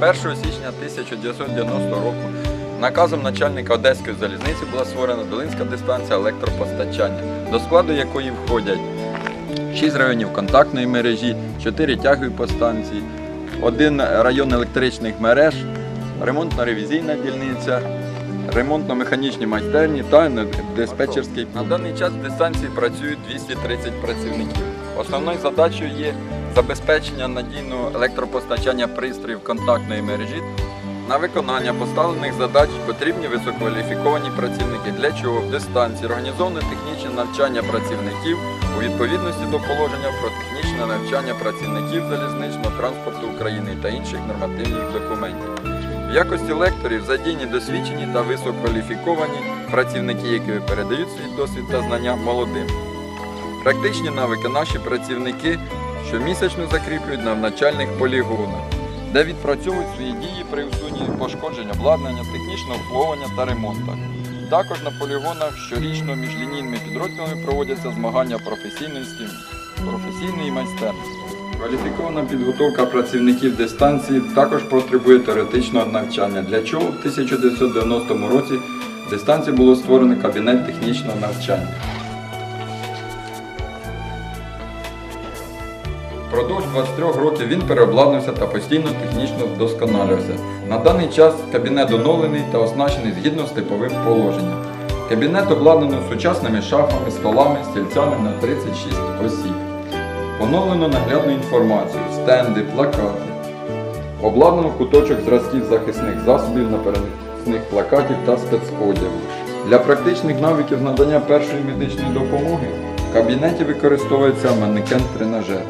1 січня 1990 року наказом начальника Одеської залізниці була створена Долинська дистанція електропостачання, до складу якої входять 6 районів контактної мережі, 4 тягові постанції, один район електричних мереж, ремонтно-ревізійна дільниця, ремонтно-механічні майстерні та диспетчерський. На даний час в дистанції працюють 230 працівників. Основною задачею є забезпечення надійного електропостачання пристроїв контактної мережі. На виконання поставлених задач потрібні висококваліфіковані працівники, для чого в дистанції організовано технічне навчання працівників у відповідності до положення про технічне навчання працівників залізничного транспорту України та інших нормативних документів. В якості лекторів задійні досвідчені та висококваліфіковані працівники, які передають свій досвід та знання молодим. Практичні навики наші працівники щомісячно закріплюють на навчальних полігонах, де відпрацьовують свої дії при усуненні пошкоджень обладнання, технічного обслуговування та ремонтах. Також на полігонах щорічно між лінійними підрозділами проводяться змагання професійності, професійної майстерності. Кваліфікована підготовка працівників дистанції також потребує теоретичного навчання, для чого в 1990 році в дистанції було створено кабінет технічного навчання. Впродовж 23 років він переобладнався та постійно технічно вдосконалювався. На даний час кабінет оновлений та оснащений згідно з типовим положенням. Кабінет обладнано сучасними шафами, столами, стільцями на 36 осіб. Оновлено наглядну інформацію, стенди, плакати. Обладнано куточок зразків захисних засобів на переносних плакатів та спецодягу. Для практичних навиків надання першої медичної допомоги в кабінеті використовується манекен-тренажер,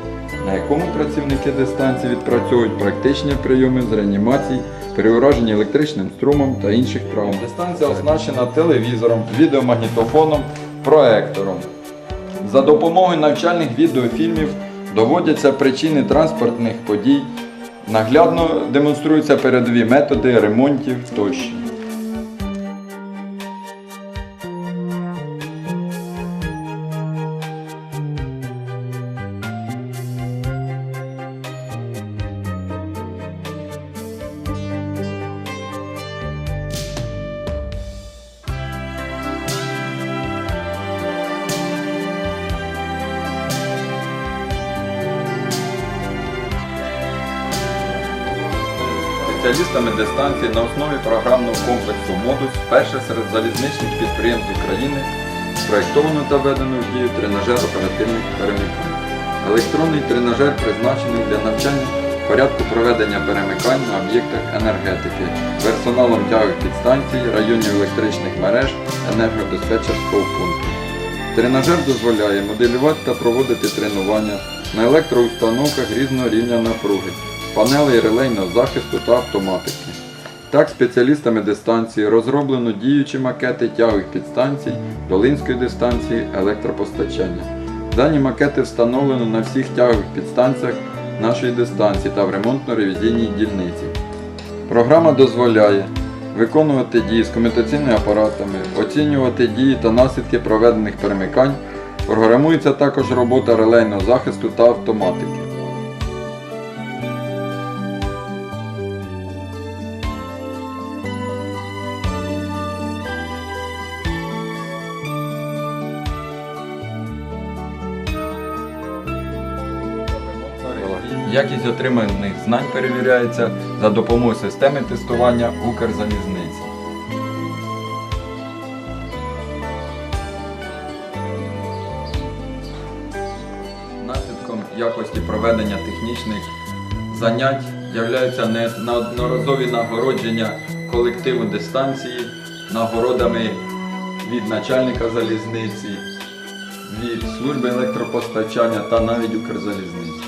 на якому працівники дистанції відпрацьовують практичні прийоми з реанімації при ураженні електричним струмом та інших травм. Дистанція оснащена телевізором, відеомагнітофоном, проектором. За допомогою навчальних відеофільмів доводяться причини транспортних подій, наглядно демонструються передові методи ремонтів тощо. Спеціалістами дистанції на основі програмного комплексу «Модус» вперше серед залізничних підприємств України спроєктовано та введено в дію тренажер оперативних перемикань. Електронний тренажер призначений для навчання порядку проведення перемикань на об'єктах енергетики, персоналом тягових підстанцій, районів електричних мереж, енергодиспетчерського пункту. Тренажер дозволяє моделювати та проводити тренування на електроустановках різного рівня напруги, панелей релейного захисту та автоматики. Так, спеціалістами дистанції розроблено діючі макети тягових підстанцій Долинської дистанції електропостачання. Дані макети встановлено на всіх тягових підстанціях нашої дистанції та в ремонтно-ревізійній дільниці. Програма дозволяє виконувати дії з комутаційними апаратами, оцінювати дії та наслідки проведених перемикань. Програмується також робота релейного захисту та автоматики. Якість отриманих знань перевіряється за допомогою системи тестування Укрзалізниці. Наслідком якості проведення технічних занять являються неодноразові нагородження колективу дистанції нагородами від начальника залізниці, від служби електропостачання та навіть Укрзалізниці.